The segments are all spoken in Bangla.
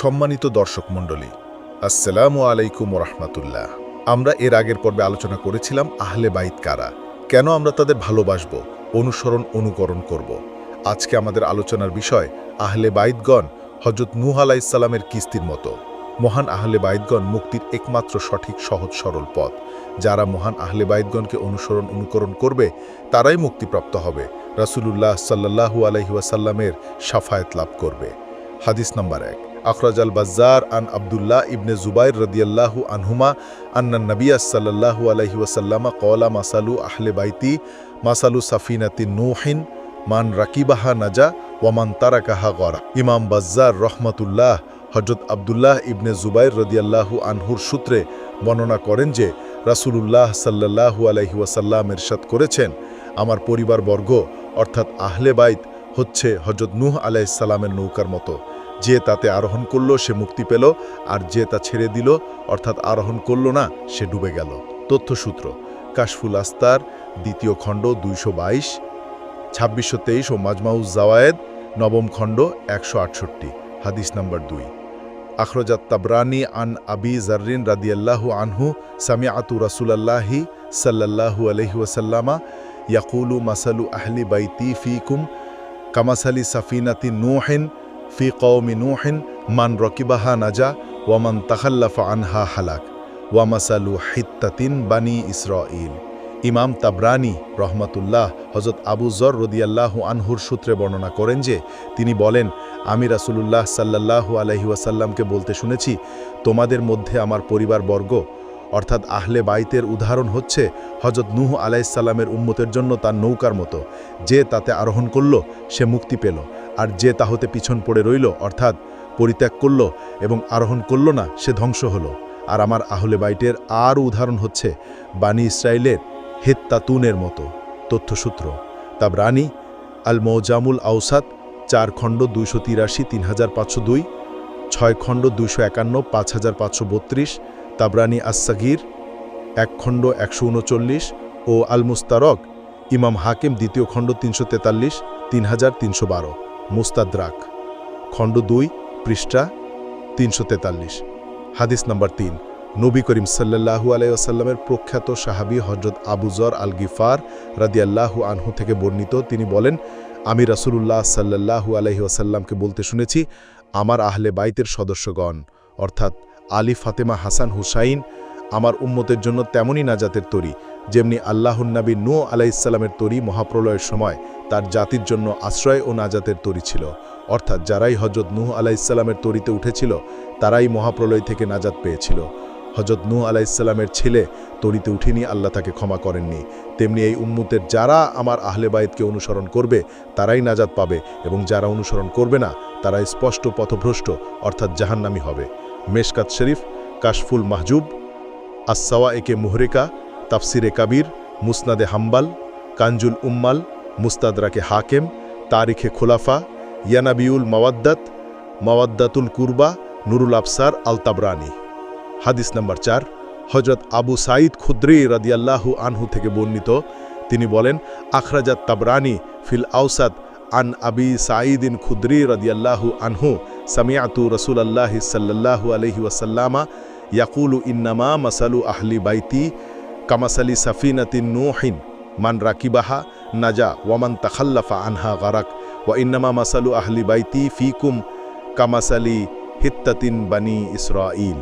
সম্মানিত দর্শক মণ্ডলী, আসসালামু আলাইকুম রহমতুল্লাহ আমরা এর আগের পর্বে আলোচনা করেছিলাম আহলে বাইত কারা, কেন আমরা তাদের ভালোবাসব, অনুসরণ, অনুকরণ করব। আজকে আমাদের আলোচনার বিষয় আহলে বাইতগণ হজরত নূহ আলাইসাল্লামের কিস্তির মতো। মহান আহলে বাইতগণ মুক্তির একমাত্র সঠিক, সহজ, সরল পথ। যারা মহান আহলে বাইতগণকে অনুসরণ, অনুকরণ করবে, তারাই মুক্তিপ্রাপ্ত হবে। রাসূলুল্লাহ সাল্লাল্লাহু আলাইহি ওয়াসাল্লামের সাফায়াত লাভ করবে। হাদিস নাম্বার এক। আখরাজ আল বাজ্জার আন আবদুল্লাহ ইবনে জুবাইর রদিয়াল্লাহু আনহুমা আন্না নবিয়া সাল্লাল্লাহু আলাইহি ওয়াসাল্লামা কওলা মাসালু আহলে বাইতি মাসালু সাফিনাতি নূহিন মান রাকিবাহা নাজা ওয়ামান তারাকাহা গরা ইমাম বাজ্জার রহমাতুল্লাহ হজরত আবদুল্লাহ ইবনে জুবাইর রদিয়াল্লাহু আনহুর সূত্রে বর্ণনা করেন যে, রাসূলুল্লাহ সাল্লাল্লাহু আলাইহি ওয়াসাল্লাম এরশাদ করেছেন, আমার পরিবারবর্গ, অর্থাৎ আহলে বাইত, হচ্ছে হজরত নূহ আলাইসাল্লামের নৌকার মতো। যে তাতে আরোহণ করল, সে মুক্তি পেল, আর যে তা ছেড়ে দিল, অর্থাৎ আরোহণ করল না, সে ডুবে গেল। তথ্যসূত্র, কাশফুল আস্তার, দ্বিতীয় খণ্ড, দুইশো বাইশ, ছাব্বিশশো তেইশ ও মাজমাউজ জাওয়ায়েদ, নবম খণ্ড, একশো আটষট্টি, হাদিস নম্বর দুই। আখরজাত তাবরানি আন আবি জার্রিন রাদিয়াল্লাহু আনহু, সামিআতু রাসূলাল্লাহি সাল্লাল্লাহু আলাইহি ওয়াসাল্লামা, ইয়াকুলু মাসালু আহলি বাইতি ফিকুম, কামাসালি সাফিনাতি নূহিন ফি কওমি নূহিন, মান রকিবাহা নাজা ওয়ামান তাখাল্লাফা আনহা হালাক ওয়ামাসালু হিত্তাতিন বানি ইসরাইল ইমাম তাবরানি রহমাতুল্লাহ হজরত আবু জর রদিয়াল্লাহু আনহুর সূত্রে বর্ণনা করেন যে, তিনি বলেন, আমি রাসূলুল্লাহ সাল্লাল্লাহু আলাইহি ওয়াসাল্লামকে বলতে শুনেছি, তোমাদের মধ্যে আমার পরিবারবর্গ, অর্থাৎ আহলে বাইতের উদাহরণ হচ্ছে হজরত নূহ আলাইসাল্লামের উম্মতের জন্য তার নৌকার মতো, যে তাতে আরোহণ করল, সে মুক্তি পেল। আর যে তা হতে পিছন পড়ে রইল, অর্থাৎ পরিত্যাগ করল এবং আরোহণ করল না, সে ধ্বংস হলো। আর আমার আহলে বাইটের আরও উদাহরণ হচ্ছে বানি ইসরায়েলের হেত্তাতুনের মতো। তথ্যসূত্র, তাবরানি আল মৌজামুল আউসাদ চার খণ্ড দুইশো তিরাশি, তিন হাজার পাঁচশো দুই, ছয় খণ্ড দুইশো একান্ন, পাঁচ হাজার পাঁচশো বত্রিশ, তাবরানি আসসাগির, এক খণ্ড একশো উনচল্লিশ ও আল মুস্তারক ইমাম হাকিম দ্বিতীয় খণ্ড তিনশো তেতাল্লিশ, তিন হাজার তিনশো বারো। মুস্তাদ্রাক, খণ্ড দুই, পৃষ্ঠা তিনশো তেতাল্লিশ, হাদিস নাম্বার তিন। নবী করিম সাল্লাহু আলাইসাল্লামের প্রখ্যাত সাহাবি হজরত আবুজর আল গিফার রাদিয়াল্লাহু আনহু থেকে বর্ণিত, তিনি বলেন, আমি রাসূলুল্লাহ সাল্লাহু আলহি আসাল্লামকে বলতে শুনেছি, আমার আহলে বাইতের সদস্যগণ, অর্থাৎ আলী ফাতেমা হাসান হুসাইন, আমার উম্মতের জন্য তেমনই নাজাতের তরি। যেমনি আল্লাহুন্নবী নু আলাইসাল্লামের তরি মহাপ্রলয়ের সময় তার জাতির জন্য আশ্রয় ও নাজাতের তরি ছিল। অর্থাৎ যারাই হজরত নূহ আলাইসাল্লামের তরিতে উঠেছিল, তারাই মহাপ্রলয় থেকে নাজাত পেয়েছিল। হজরত নূহ আলাইসাল্লামের ছেলে তরিতে উঠিনি, আল্লাহ তাকে ক্ষমা করেননি। তেমনি এই উম্মতের যারা আমার আহলে বাইতকে অনুসরণ করবে, তারাই নাজাত পাবে এবং যারা অনুসরণ করবে না, তারা স্পষ্ট পথভ্রষ্ট, অর্থাৎ জাহান্নামি হবে। মেশকাত শরীফ, কাশফুল মাহজুব আসসাওয়া একে মুহরিকা তাফসিরে কাবির, মুসনাদে হাম্বাল কাঞ্জুল উম্মাল, মুস্তাদরাকে হাকেম, তারিখে খোলাফা, ইয়ানাবিউল মাওয়াদ্দাত, মাওয়াদ্দাতুল কুরবা, নুরুল আফসার আলতাবরানি। হাদিস নাম্বার চার হজরত আবু সাঈদ খুদ্রি রাদিয়াল্লাহু আনহু থেকে বর্ণিত, তিনি বলেন, আখরাজাত তাবরানি ফিল আউসাদ আন আবি সাঈদিন খুদ্রি রাদিয়াল্লাহু আনহু সামিয়াতু রসুলাল্লাহ সাল্লাল্লাহু আলহি ওয়াসাল্লামা ইয়াকুলু ইন্নামা মাসালু আহলি বাইতি কামাসালি সাফিনাতিন নুহিন মান রাকিবাহা নাজা ওয়ামান তাখাল্লাফা আনহা গারাক ওয়া ইন্নামা মাসালু আহলি বাইতি ফিকুম কামাসালি হিত্তাতিন বানি ইসরাইল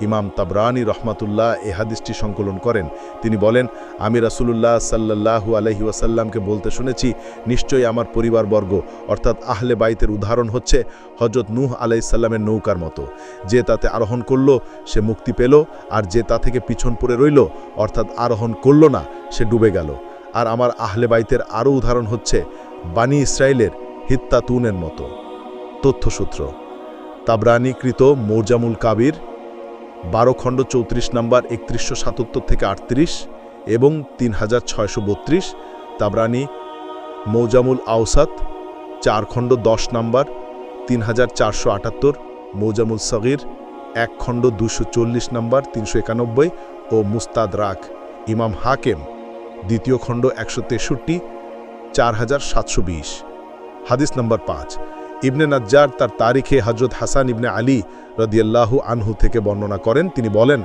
ইমাম তাবরানি রহমাতুল্লাহ এ হাদিসটি সংকলন করেন। তিনি বলেন, আমি রাসুলুল্লাহ সাল্লাহু আলহি ওয়াসাল্লামকে বলতে শুনেছি, নিশ্চয়ই আমার পরিবারবর্গ, অর্থাৎ আহলে বাইতের উদাহরণ হচ্ছে হজরত নূহ আলাইসাল্লামের নৌকার মতো। যে তাতে আরোহণ করল, সে মুক্তি পেল, আর যে তা থেকে পিছন পড়ে রইল, অর্থাৎ আরোহণ করল না, সে ডুবে গেল। আর আমার আহলে বাইতের আরও উদাহরণ হচ্ছে বানি ইসরায়েলের হিত্তাতুনের মতো। তথ্যসূত্র। তাবরানিকৃত মৌজামুল কাবির বারো খণ্ড চৌত্রিশ নম্বর একত্রিশশো সাতাত্তর থেকে আটত্রিশ এবং তিন হাজার ছয়শো বত্রিশ তাবরানি মৌজামুল আওসাত, চার খণ্ড দশ নম্বর তিন হাজার চারশো আটাত্তর, মৌজামুল সগির, এক খণ্ড দুশো চল্লিশ নম্বর তিনশো একানব্বই ও মুস্তাদ রাক, ইমাম হাকেম, দ্বিতীয় খণ্ড একশো তেষট্টি, চার হাজার সাতশো বিশ। হাদিস নম্বর পাঁচ। ইবনে নাজ্জার তার তারিখে হজরত হাসান ইবনে আলী রদিয়াল্লাহু আনহু থেকে বর্ণনা করেন। তিনি বলেন,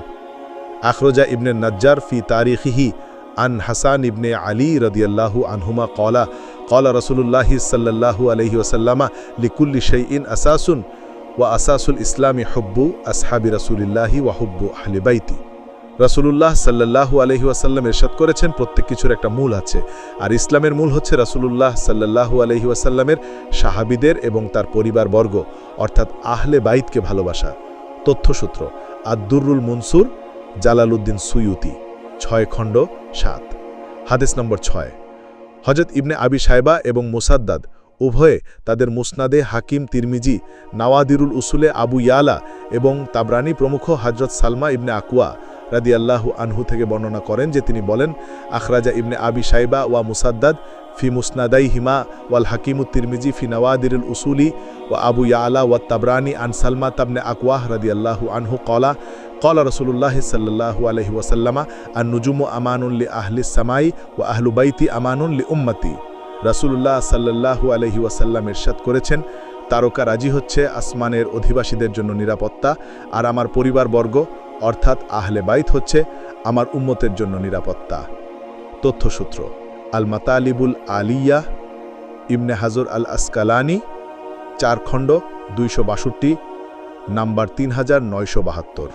আখরোজা ইবনে নাজ্জার ফি তারিখিহি আন হাসান ইবনে আলী রদিয়াল্লাহু আনহুমা কলা কলা রসুল্লাহি সাল্লাল্লাহু আলহি ওসাল্লামা লিকুল্লি শৈইন আসাসুন ওয়া আসাসুল ইসলামী হব্বু আসহাবি রসুলিল্লাহি ওয়া হব্বু আহলিবাইতি রাসূলুল্লাহ সাল্লাল্লাহু আলহি ওয়াসাল্লাম এরশাদ করেছেন, প্রত্যেক কিছুর একটা মূল আছে। আর ইসলামের মূল হচ্ছে রাসূলুল্লাহ সাল্লাল্লাহু আলহি ওয়াসাল্লামের সাহাবিদের এবং তার পরিবারবর্গ, অর্থাৎ আহলে বাইতকে ভালোবাসা। তথ্যসূত্র আদ্দুরুল মনসুর, জালালউদ্দিন সুয়ুতি, ছয় খণ্ড সাত। হাদিস নম্বর ছয় হজরত ইবনে আবি সাইবা এবং মুসাদ্দাদ উভয়ে তাদের মুসনাদে হাকিম, তিরমিজি, নাওয়াদিরুল উসুলে আবু ইয়ালা এবং তাবরানি প্রমুখ হজরত সালমা ইবনে আকুয়া রাদি আল্লাহু আনহু থেকে বর্ণনা করেন যে তিনি বলেন, আখরাজা ইবনে আবি সাইবা ওয়া মুসাদ্দাদ ফি মুসনাদাই হিমা ওয়াল হাকিমু তিরমিজি ফি নওয়াদিরুল উসুলি ওয়া আবু ইয়ালা ওয়া তাবরানি আন সালমা তাবনে আকওয়াহ রাদি আল্লাহ আনহু কলা কলা রসুল্লাহ সাল্লাহ আলহি ওয়াসাল্লামা আর নুজুমু আমানুল্লি আহলি সামাই ও আহলু বাইতি আমানুল্লি উম্মতি। রসুল্লাহ সাল্লাহ আলহি ওয়াসাল্লাম এরশাদ করেছেন, তারকা রাজি হচ্ছে আসমানের অধিবাসীদের জন্য নিরাপত্তা, আর আমার পরিবারবর্গ অর্থাৎ আহলে বাইত হচ্ছে আমার উম্মতের জন্য নিরাপত্তা। তথ্যসূত্র আল মাতালিবুল আলিয়া, ইবনে হাজর আল আসকালানি চার খণ্ড, দুইশো বাষট্টি, নাম্বার তিন হাজার নয়শো বাহাত্তর।